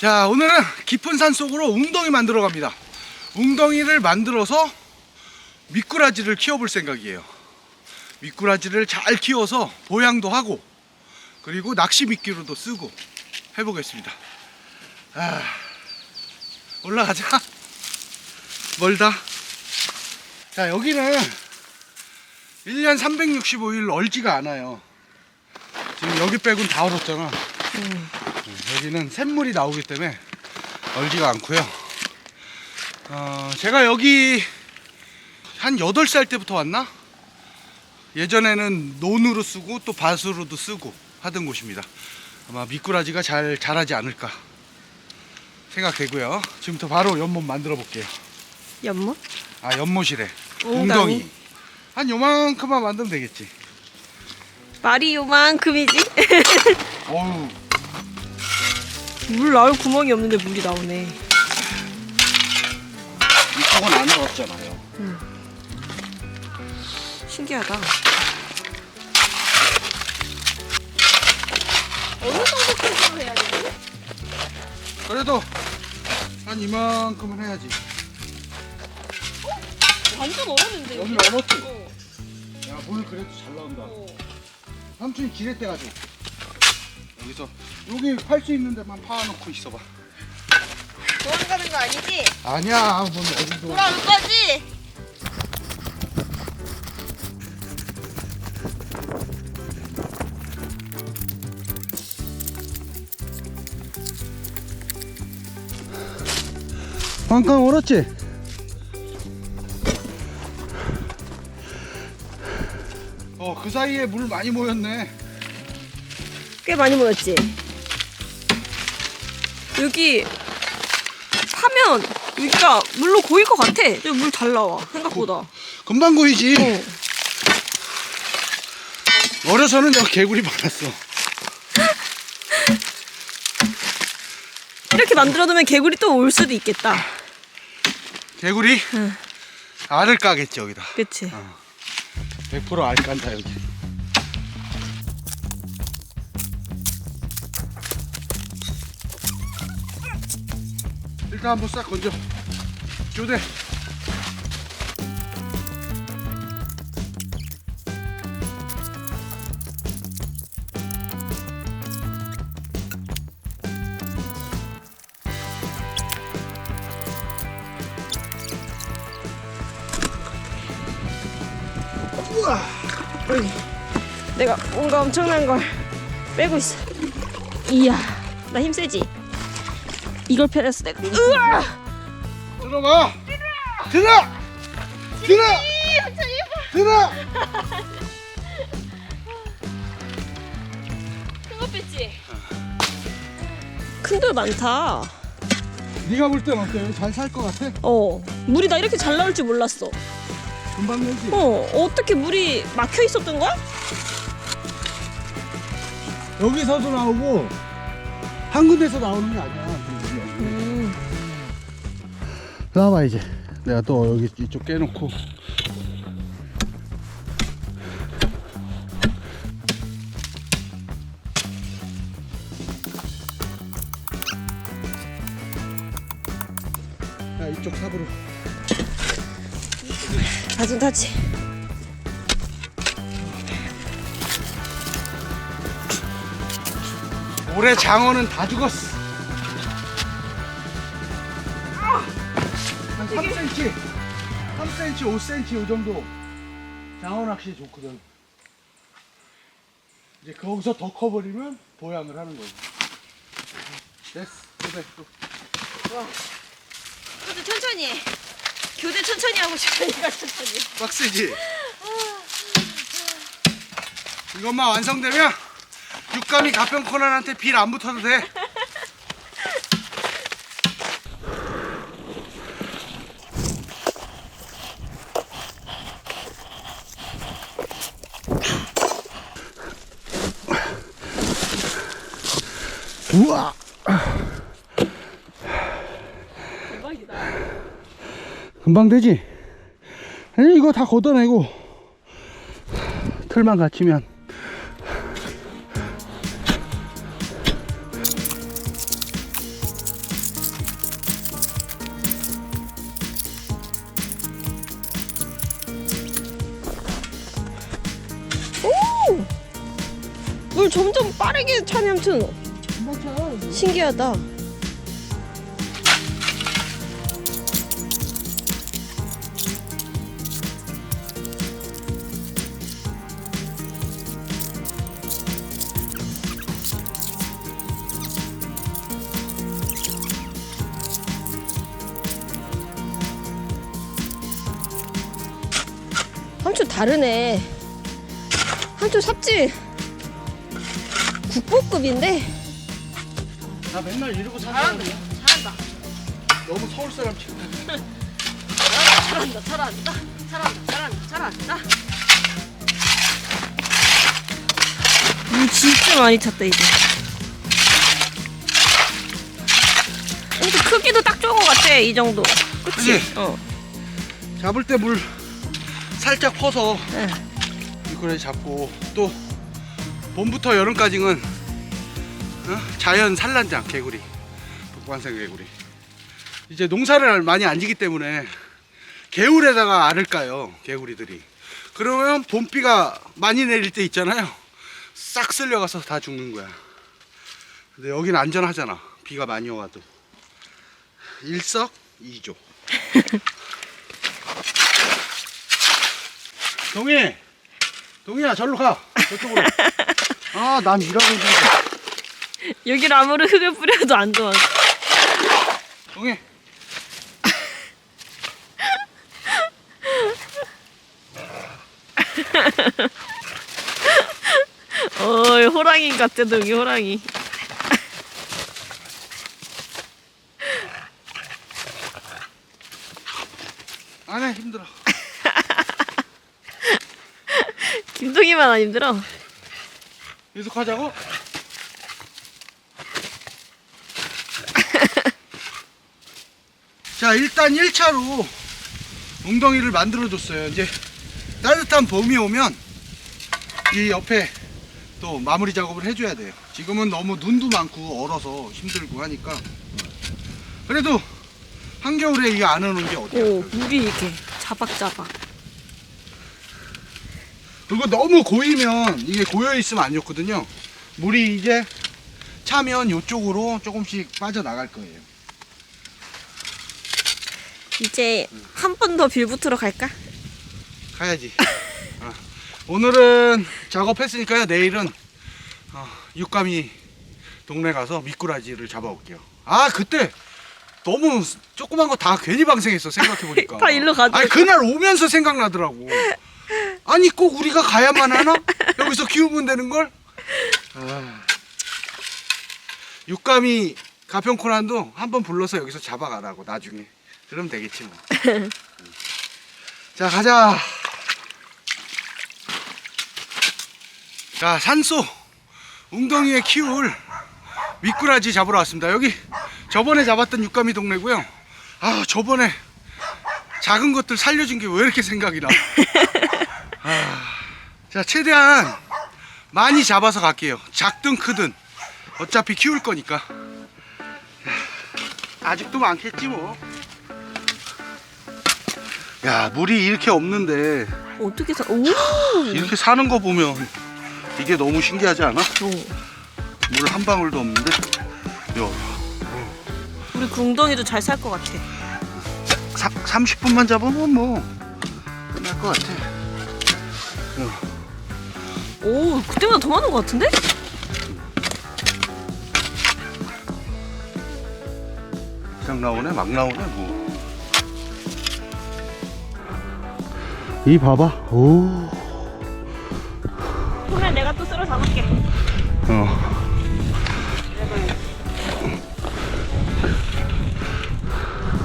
자 오늘은 깊은 산 속으로 웅덩이 만들어 갑니다. 웅덩이를 만들어서 미꾸라지를 키워볼 생각이에요. 미꾸라지를 잘 키워서 보양도 하고 그리고 낚시 미끼로도 쓰고 해보겠습니다. 아, 올라가자. 멀다. 자 여기는 1년 365일 얼지가 않아요. 지금 여기 빼곤 다 얼었잖아. 음, 여기는 샘물이 나오기 때문에 얼지가 않고요. 어, 제가 여기 한 8살 때부터 왔나? 예전에는 논으로 쓰고 또 밭으로도 쓰고 하던 곳입니다. 아마 미꾸라지가 잘 자라지 않을까 생각되고요. 지금부터 바로 연못 만들어 볼게요. 연못? 아, 연못이래. 웅덩이. 웅덩이. 한 요만큼만 만들면 되겠지. 말이 요만큼이지? 어우, 물 나올 구멍이 없는데 물이 나오네. 이쪽은 안 얼었잖아요. 신기하다. 어느 정도 크기로 해야 되지? 그래도 한 이만큼은 해야지. 완전 얼었는데 여기? 얼었지? 어, 야, 물 그래도 잘 나온다. 어. 삼촌이 기대 때가지고 여기서 여기 팔 수 있는 데만 파놓고 있어봐. 도망가는 거 아니지? 아니야, 뭔 어디도. 돌아올 거지? 방금 얼었지? 어, 그 사이에 물 많이 모였네. 꽤 많이 모였지? 여기 파면 여기가 물로 고일 것 같아. 물잘 나와 생각보다. 금방 고이지. 어. 어려서는 여기 개구리 많았어. 이렇게 만들어두면 개구리 또 올 수도 있겠다. 개구리? 응. 알을 까겠지, 여기다. 그치? 100%알 깐다, 여기. 일단 한번 싹 건져. 교대. 우와. 어이, 내가 뭔가 엄청난 걸 빼고 있어. 이야, 나 힘 세지? 이걸 펴냈어 내가. 으아! 들어가. 들어. 들어. 들어. 큰거 뺐지? 큰 돌 많다. 네가 볼 땐 어때? 잘살 것 같아? 어, 물이 나 이렇게 잘 나올 줄 몰랐어. 금방 내지. 어, 어떻게 물이 막혀 있었던 거야? 여기서도 나오고 한 군데서 나오는 게 아니야. 나와봐 이제. 내가 또 여기 이쪽 깨놓고. 자 이쪽 삽으로. 다진 타지. 올해 장어는 다 죽었어. 3cm, 3cm, 5cm 이 정도 장어 낚시 좋거든. 이제 거기서 더 커버리면 보양을 하는 거지. 됐어, 또. 그래도 천천히 해. 교대 천천히 하고 싶으니까 천천히. 빡세지? 이것만 완성되면 육감이 가평 코난한테 빌 안 붙어도 돼. 우와! 대박이다. 금방 되지? 아니, 이거 다 걷어내고 틀만 갖추면 신기하다. 삼촌 다르네. 삼촌 삽질 국보급인데 나 맨날 이러고 살았는데. 잘한다 너무 서울 사람 치고. 잘한다 잘한다 잘한다 잘한다 잘한다 물 진짜 많이 찼다 이제 근데 크기도 딱 좋은 것 같아 이 정도 그치? 그치? 어 잡을 때 물 살짝 퍼서 네. 미꾸라지 잡고 또 봄부터 여름까지는 어? 자연 산란장 개구리. 북반생 개구리. 이제 농사를 많이 안 지기 때문에 개울에다가 알을 까요 개구리들이. 그러면 봄비가 많이 내릴 때 있잖아요. 싹 쓸려가서 다 죽는 거야. 근데 여기는 안전하잖아 비가 많이 와도. 일석이조. 동희! 동희야 절로 가 저쪽으로. 아 난 일하고 있는데 여기를 아무리 흙을 뿌려도 안 좋아. 동희 어이 호랑이 같아 여기 호랑이. 안해 힘들어. 김동희만 안 힘들어? 계속 하자고 자 일단 1차로 웅덩이를 만들어 줬어요. 이제 따뜻한 봄이 오면 이 옆에 또 마무리 작업을 해줘야 돼요. 지금은 너무 눈도 많고 얼어서 힘들고 하니까. 그래도 한겨울에 이안 오는 게 어디야 오 물이 이렇게 자박자박. 그리고 너무 고이면 이게 고여 있으면 안 좋거든요. 물이 이제 차면 이쪽으로 조금씩 빠져나갈 거예요. 이제 한 번 더 빌붙으러 갈까? 가야지. 어. 오늘은 작업했으니까요. 내일은 어, 육감이 동네 가서 미꾸라지를 잡아올게요. 아 그때 너무 조그만 거 다 괜히 방생했어 생각해 보니까. 다 일로 가져가. 아니 그날 오면서 생각나더라고. 아니 꼭 우리가 가야만 하나? 여기서 키우면 되는 걸? 아. 육감이 가평코난도 한번 불러서 여기서 잡아가라고 나중에. 그럼 되겠지 뭐. 자 가자. 자 산소 웅덩이에 키울 미꾸라지 잡으러 왔습니다. 여기 저번에 잡았던 육감이 동네고요. 아 저번에 작은 것들 살려준 게 왜 이렇게 생각이 나? 아, 자 최대한 많이 잡아서 갈게요. 작든 크든 어차피 키울 거니까. 아직도 많겠지 뭐. 야 물이 이렇게 없는데 어떻게 사? 오. 이렇게 사는 거 보면 이게 너무 신기하지 않아? 오. 물한 방울도 없는데. 야, 우리 궁덩이도 잘 살 것 같아. 사, 30분만 잡으면 뭐 끝날 것 같아. 오, 그때보다 더 많은 것 같은데? 그냥 나오네, 막 나오네, 뭐. 이 봐봐, 오. 그러면 내가 또 쓸어 담을게. 어.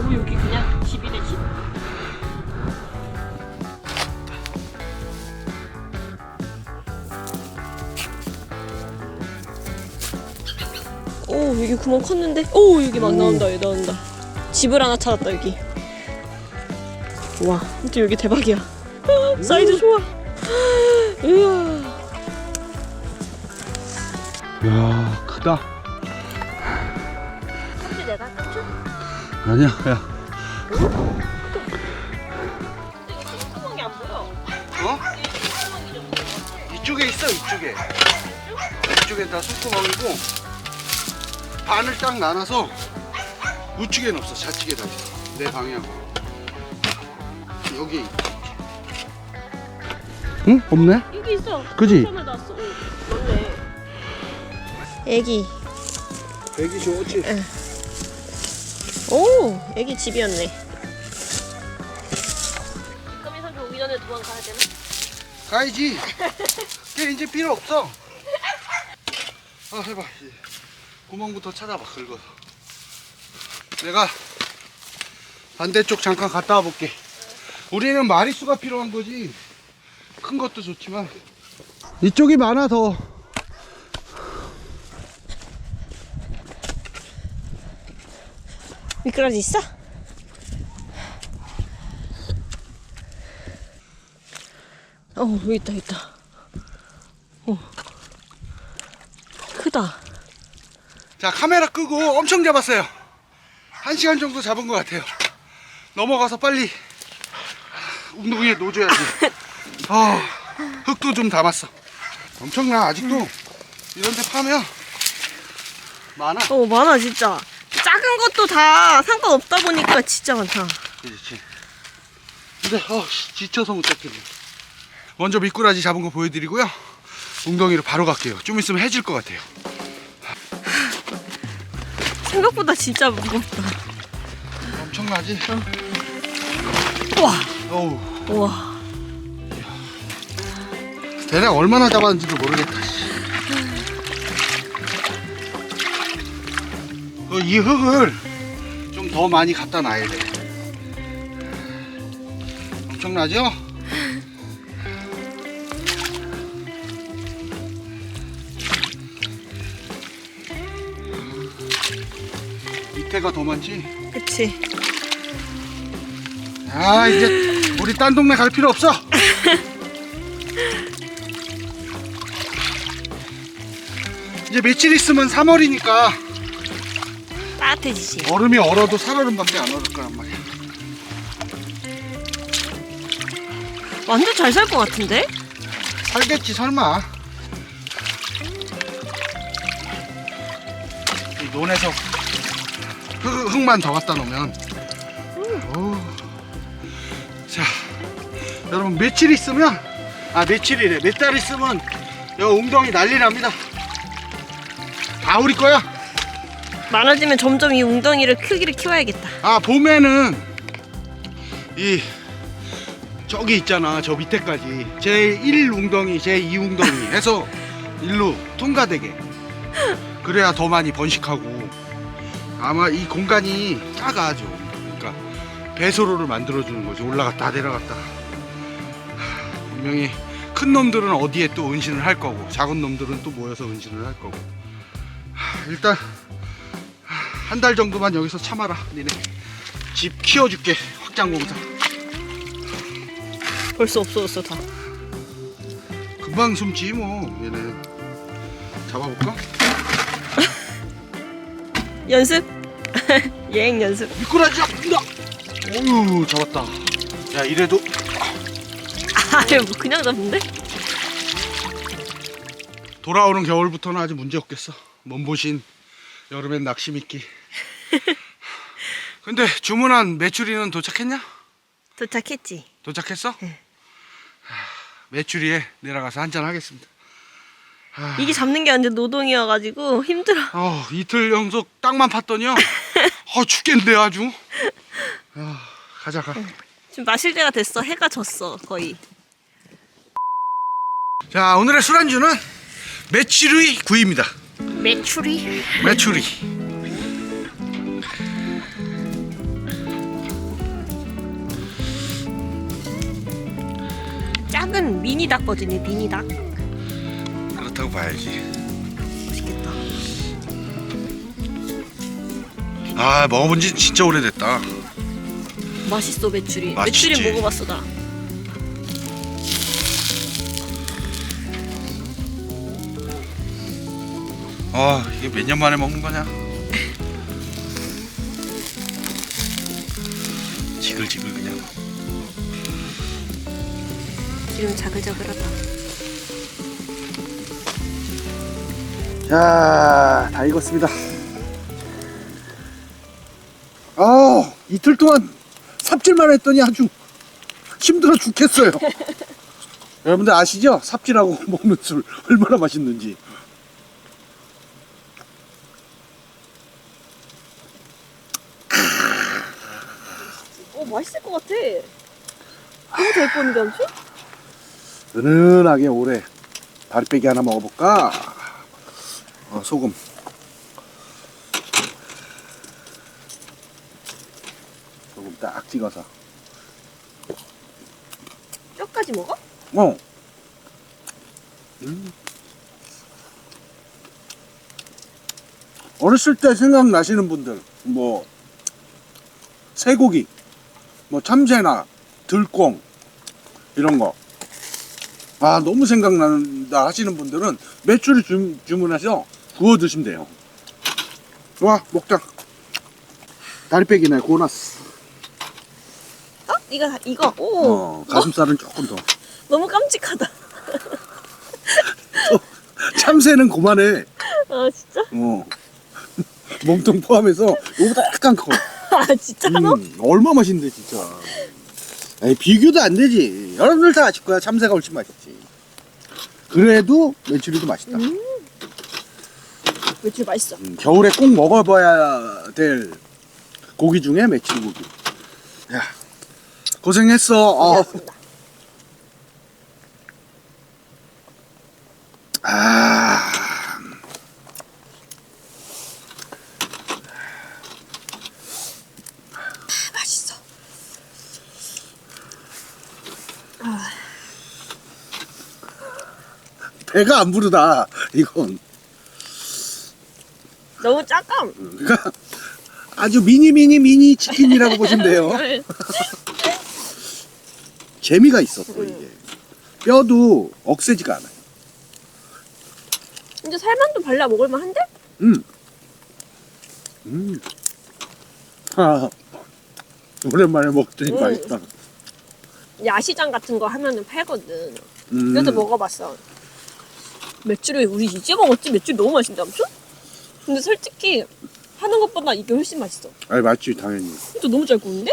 오, 여기 그냥 집이네 집. 오, 여기 구멍 컸는데? 오, 여기 막 오. 나온다, 여기 나온다. 집을 하나 찾았다, 여기. 와, 진짜 여기 대박이야. 아, 사이즈 좋아. 우와. 야, 크다. 혹시 내가 깜짝 아니야, 야. 구멍이 안 보여. 어? 이쪽에 있어, 이쪽에. 안쪽에 다 손구멍이고 반을 딱 나눠서 우측에는 없어 좌측에 다 있어 내 방향으로 여기 응? 없네? 여기 있어. 그지? 처음에 났어. 맞네. 애기. 애기 좋지? 오, 애기 집이었네. 이 삼촌 오기 전에 도망가야 되나? 가야지 걔 이제 필요 없어 아 해봐 이제. 구멍부터 찾아봐 긁어서 내가 반대쪽 잠깐 갔다 와볼게 우리는 마리수가 필요한 거지 큰 것도 좋지만 이쪽이 많아 더 미끄러지 있어? 어, 여기 있다, 여기 있다. 어. 크다. 자 카메라 끄고 엄청 잡았어요 한 시간 정도 잡은 것 같아요 넘어가서 빨리 웅덩이에 놓줘야지 아 흙도 좀 담았어 엄청나 아직도 이런 데 파면 많아 어, 많아, 진짜. 작은 것도 다 상관없다 보니까 진짜 많다. 그렇지 근데 어 씨, 지쳐서 못 잡겠네 먼저 미꾸라지 잡은 거 보여드리고요 웅덩이로 바로 갈게요 좀 있으면 해질 것 같아요 생각보다 진짜 무겁다. 엄청나지? 우와, 어우 우와. 대략 얼마나 잡았는지도 모르겠다. 씨. 어, 이 흙을 좀 더 많이 갖다 놔야 돼. 엄청나죠? 밑에가 더 많지? 그치. 아 이제 우리 딴 동네 갈 필요 없어. 이제 며칠 있으면 3월이니까 따뜻해지지. 얼음이 얼어도 살얼음밖에 안 얼을 거란 말이야. 완전 잘 살 것 같은데? 살겠지 설마. 이 논에서 흙, 흙만 더 갖다 놓으면. 어우. 자, 여러분 며칠 있으면 아 며칠이래 몇 달 있으면 여 웅덩이 난리 납니다. 다 우리 거야. 많아지면 점점 이 웅덩이를 크기를 키워야겠다. 아 봄에는 이 저기 있잖아 저 밑에까지. 제 1 웅덩이 제 2 웅덩이 해서 일로 통과되게. 그래야 더 많이 번식하고. 아마 이 공간이 작아 좀 그러니까 배수로를 만들어 주는 거지. 올라갔다 내려갔다. 하, 분명히 큰 놈들은 어디에 또 은신을 할 거고 작은 놈들은 또 모여서 은신을 할 거고. 하, 일단 한 달 정도만 여기서 참아라 니네 집 키워줄게 확장공사 벌써 없어졌어 다. 금방 숨지 뭐 얘는 잡아볼까? 연습? 여행 연습. 미꾸라지 잡는다 어유 잡았다 야 이래도 아유 뭐 그냥 잡는데? 돌아오는 겨울부터는 아주 문제 없겠어 몸보신 여름엔 낚시 미끼 근데 주문한 메추리는 도착했냐? 도착했지. 도착했어? 네. 하, 메추리에 내려가서 한잔 하겠습니다 하, 이게 잡는 게 완전 노동이어가지고 힘들어. 어, 이틀 연속 땅만 팠더니요 어, 죽겠네 아주 아, 가자 가 지금 마실 때가 됐어. 해가 졌어 거의. 자 오늘의 술안주는 메추리 구이입니다 메추리. 메추리 작은 미니 닭거든요. 미니 닭. 그렇다고 봐야지 맛있겠다. 아 먹어본 지 진짜 오래됐다 맛있어 메추리. 맛있지. 메추리 먹어봤어 나. 아 이게 몇 년 만에 먹는 거냐 지글지글 그냥 기름 자글자글하다. 자, 다 익었습니다. 아, 이틀 동안 삽질만 했더니 아주 힘들어 죽겠어요. 여러분들 아시죠? 삽질하고 먹는 술 얼마나 맛있는지. 맛있을 것 같아. 너무 잘 뻔데 엄청? 은은하게 오래 다리빼기 하나 먹어볼까? 어, 소금. 소금 딱 찍어서. 뼈까지 먹어? 어. 음. 어렸을 때 생각나시는 분들, 뭐, 쇠고기, 뭐, 참새나, 들꽁, 이런 거. 아, 너무 생각난다 하시는 분들은 매출을 주, 주문해서 구워 드시면 돼요. 와, 먹자. 다리 빼기네, 고나스. 어? 이거 다- 이거. 오. 어, 가슴살은 조금 더. 너무 깜찍하다. 참새는 그만해. 아 진짜? 어. 몸통 포함해서 이거보다 약간 커. 아 진짜로? 음, 얼마 맛있는데 진짜. 에이, 비교도 안 되지. 여러분들 다 아실 거야. 참새가 훨씬 맛있지. 그래도 메추리도 맛있다. 음. 매출 맛있어. 음, 겨울에 꼭 먹어봐야 될 고기 중에 메추리 고기. 야, 고생했어. 어. 고생하셨습니다. 배가 안 부르다. 이건. 너무 작감. 그러니까 아주 미니 미니 미니 치킨이라고 보시면 돼요. 재미가 있었어 이게. 뼈도 억세지가 않아요. 근데 살만도 발라 먹을만 한데? 음. 음. 아, 오랜만에 먹더니 음. 맛있다. 야시장 같은 거 하면은 팔거든. 음. 그래서 먹어봤어. 맥주를 우리 이제 먹었지? 맥주 너무 맛있는데 아무튼? 근데 솔직히 하는 것보다 이게 훨씬 맛있어. 아니 맞지 당연히. 진짜 너무 잘 구운데?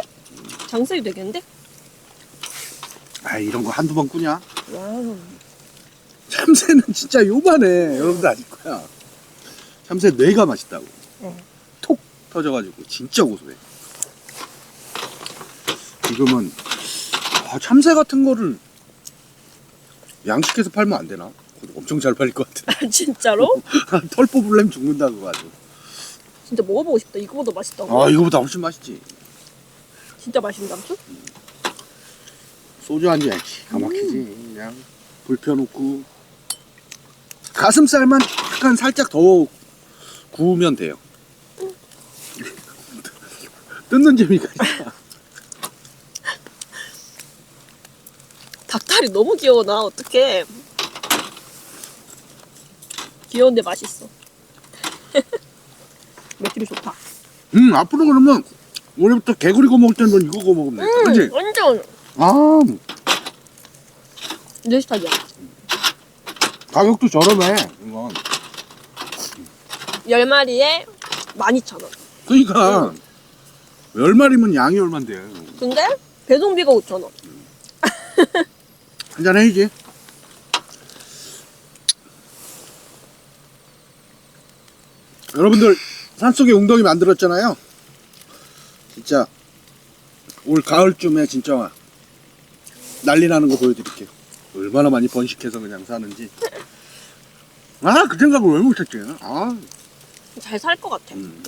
장사이 되겠는데? 아 이런 거 한두 번 꾸냐? 와우. 참새는 진짜 요만해. 여러분들 아실 거야. 참새 뇌가 맛있다고. 네. 톡 터져가지고 진짜 고소해. 지금은 아, 참새 같은 거를 양식해서 팔면 안 되나? 엄청 잘 팔릴 것 같은데. 아, 진짜로? 털 뽑으려면 죽는다 그거 아주. 진짜 먹어보고 싶다. 이거보다 맛있다고. 아 이거보다 훨씬 맛있지. 진짜 맛있는데 아무튼? 소주 한 잔야지 가막히지 그냥 불 펴놓고 가슴살만 약간 살짝 더 구우면 돼요 뜯는 재미가 있다 닭다리 너무 귀여워 나 어떡해. 귀여운데 맛있어. 맥주리 좋다. 음 앞으로 그러면 올해부터 개구리 구워 먹을 때는 넌 이거 구워 먹으면 돼 음, 그치? 완전 아 내 스타일이야. 가격도 저렴해 이건 열 마리에 12,000원. 그러니까 열 마리면 양이 얼만데 근데 배송비가 5,000원. 한잔 해야지 여러분들 산속에 웅덩이 만들었잖아요 진짜 올 가을쯤에 진짜 난리 나는 거 보여드릴게요 얼마나 많이 번식해서 그냥 사는지 아 그 생각을 왜 못했지 아 잘 살 것 같아. 음.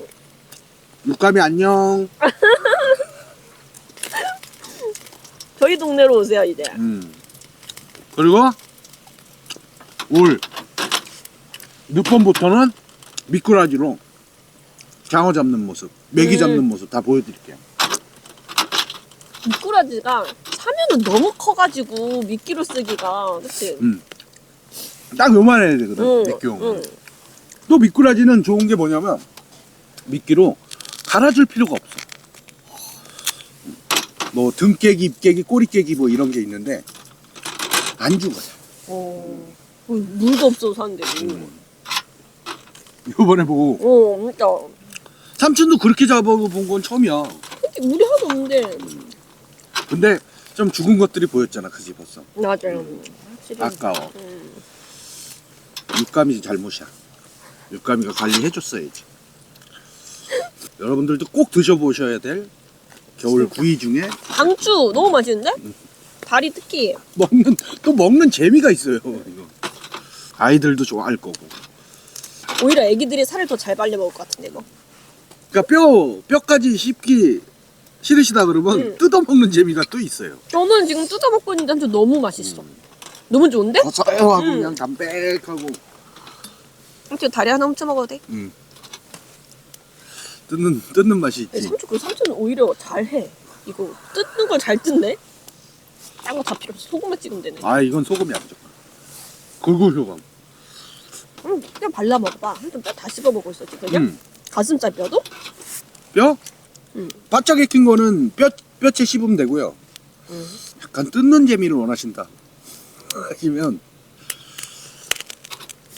육감이 안녕 저희 동네로 오세요 이제. 음. 그리고 올 늦봄부터는 미꾸라지로 장어 잡는 모습, 메기 음. 잡는 모습 다 보여드릴게요. 미꾸라지가 사면은 너무 커가지고 미끼로 쓰기가 그치? 음. 딱 요만해야 되거든, 응, 미끼용. 응. 또 미꾸라지는 좋은 게 뭐냐면 미끼로 갈아줄 필요가 없어. 뭐 등깨기, 입깨기, 꼬리깨기 뭐 이런 게 있는데 안 죽어요. 어, 어, 물도 없어서 사는데. 음. 요번에 보고. 어 진짜 삼촌도 그렇게 잡아본 건 처음이야. 근데 물이 하나도 없는데. 근데 좀 죽은 것들이 보였잖아 그지 벌써 맞아요. 확실히. 아까워. 음. 육감이 잘못이야. 육감이가 관리해줬어야지. 여러분들도 꼭 드셔보셔야 될 겨울 구이 중에 강추 너무 맛있는데? 다리 특히 먹는 또 먹는 재미가 있어요 이거. 아이들도 좋아할 거고 오히려 애기들이 살을 더 잘 발려 먹을 것 같은데 이거 그러니까 뼈 뼈까지 씹기 싫으시다 그러면 음. 뜯어 먹는 재미가 또 있어요 저는 지금 뜯어 먹고 있는데 한테 너무 맛있어 너무 좋은데? 고소하고 음. 그냥 담백하고 삼촌 다리 하나 훔쳐 먹어도 돼? 음. 뜯는 뜯는 맛이 네, 있지 삼촌 그 삼촌은 오히려 잘해 이거 뜯는 걸 잘 뜯네? 딴 거 다 필요 없어 소금만 찍으면 되네 아 이건 소금이 안 좋아 골골 효감 응, 그냥 발라 먹어봐 삼촌 뼈다 씹어 먹고 있어 지금 그냥 음. 가슴살 뼈도? 뼈? 음. 바짝 익힌 거는 뼈, 뼈채 씹으면 되고요 응. 약간 뜯는 재미를 원하신다 하시면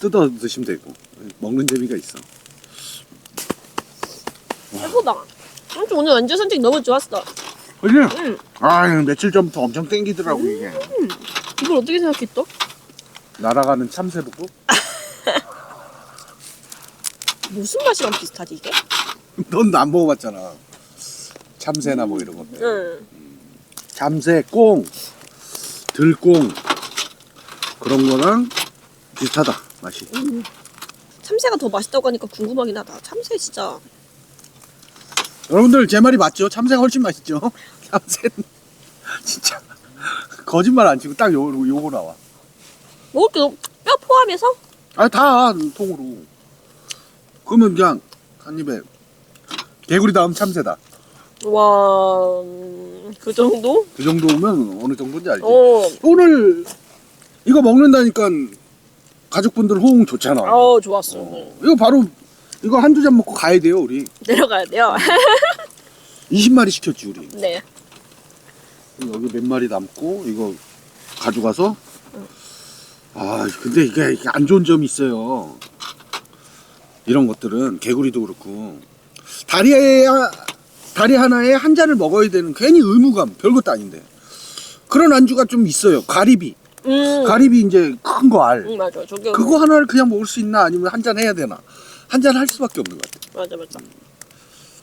뜯어 드시면 되고 먹는 재미가 있어 최고다 삼촌 오늘 완전 선택 너무 좋았어 그지? 응. 아 며칠 전부터 엄청 땡기더라고 이게 이걸 어떻게 생각했어? 날아가는 참새볶음? 무슨 맛이랑 비슷하지 이게? 넌 안 먹어봤잖아 참새나 뭐 이런 것들 응. 참새, 꽁, 들꽁 그런 거랑 비슷하다 맛이 참새가 더 맛있다고 하니까 궁금하긴 하다 참새 진짜 여러분들 제 말이 맞죠? 참새가 훨씬 맛있죠? 참새는 진짜 거짓말 안 치고 딱 요, 요거 나와 먹을 게뼈 포함해서? 아다 통으로 그러면 그냥 한 입에 개구리 다음 참새다 와, 음, 그 정도? 그 정도면 어느 정도인지 알지? 어, 오늘 이거 먹는다니까 가족분들 호응 좋잖아 어 좋았어. 어, 이거 바로 이거 한두 잔 먹고 가야 돼요 우리 내려가야 돼요. 20마리 시켰지 우리 네. 여기 몇 마리 남고 이거 가져가서 아 근데 이게, 이게 안 좋은 점이 있어요 이런 것들은 개구리도 그렇고 다리에 다리 하나에 한 잔을 먹어야 되는 괜히 의무감 별것도 아닌데 그런 안주가 좀 있어요 가리비 음, 가리비 이제 큰 거알 음 맞아. 저게 그거 하나를 그냥 먹을 수 있나 아니면 한 잔 해야 되나 한 잔 할 수밖에 없는 것 같아 맞아 맞아.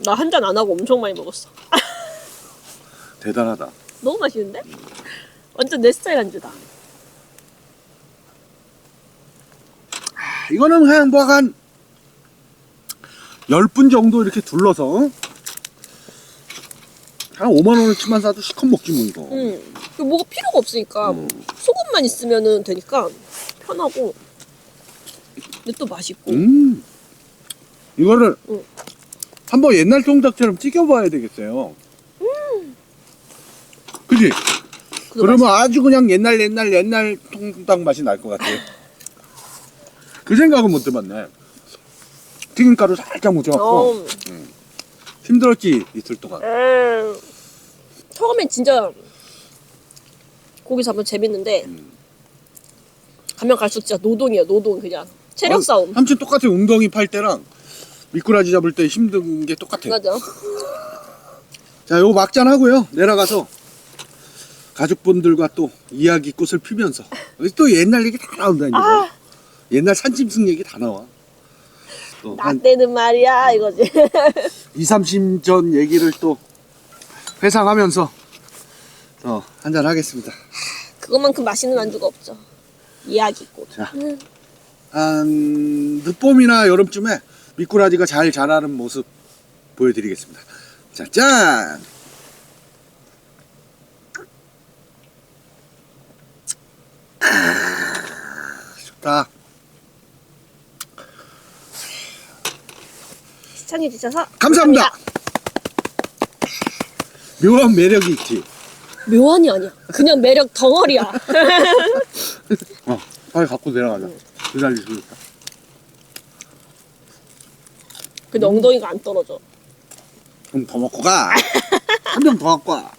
나 한 잔 안 하고 엄청 많이 먹었어. 대단하다 너무 맛있는데? 완전 내 스타일 안주다. 이거는 그냥 뭐한 10분 정도 이렇게 둘러서 한 5만 원어치만 사도 시컷 먹지 뭐 이거 음, 그 뭐가 필요가 없으니까 음. 소금만 있으면은 되니까 편하고. 근데 또 맛있고. 음. 이거를 음. 한번 옛날 통닭처럼 튀겨봐야 되겠어요 그지? 그거 그러면 아주 그냥 옛날 옛날 옛날 통닭 맛이 날 것 같아요 그 생각은 못 해봤네 튀김가루 살짝 묻혀갖고. 어, 힘들었지 이틀 동안. 음. 처음엔 진짜 고기 잡으면 재밌는데 음. 가면 갈수록 진짜 노동이야 노동 그냥. 체력 아, 싸움. 삼촌 똑같아 웅덩이 팔 때랑 미꾸라지 잡을 때 힘든 게 똑같아. 맞아. 자 요거 막잔 하고요. 내려가서 가족분들과 또 이야기 꽃을 피면서. 여기 또 옛날 얘기 다 나온다 이제. 아. 옛날 산짐승 얘기 다 나와 또 나 한 때는 말이야 이거지 2, 30전 얘기를 또 회상하면서 어, 한잔 하겠습니다 그것만큼 맛있는 안주가 없죠 이야기꽃 자. 음. 한 늦봄이나 여름쯤에 미꾸라지가 잘 자라는 모습 보여드리겠습니다. 자, 짠! 아, 좋다. 시청해주셔서 감사합니다. 묘한 매력이 있지. 묘한이 아니야 그냥 매력 덩어리야 어, 빨리 갖고 내려가자. 기다리시겠다. 근데 엉덩이가 안 떨어져 그럼 더 먹고 가. 한 병 더 갖고 와.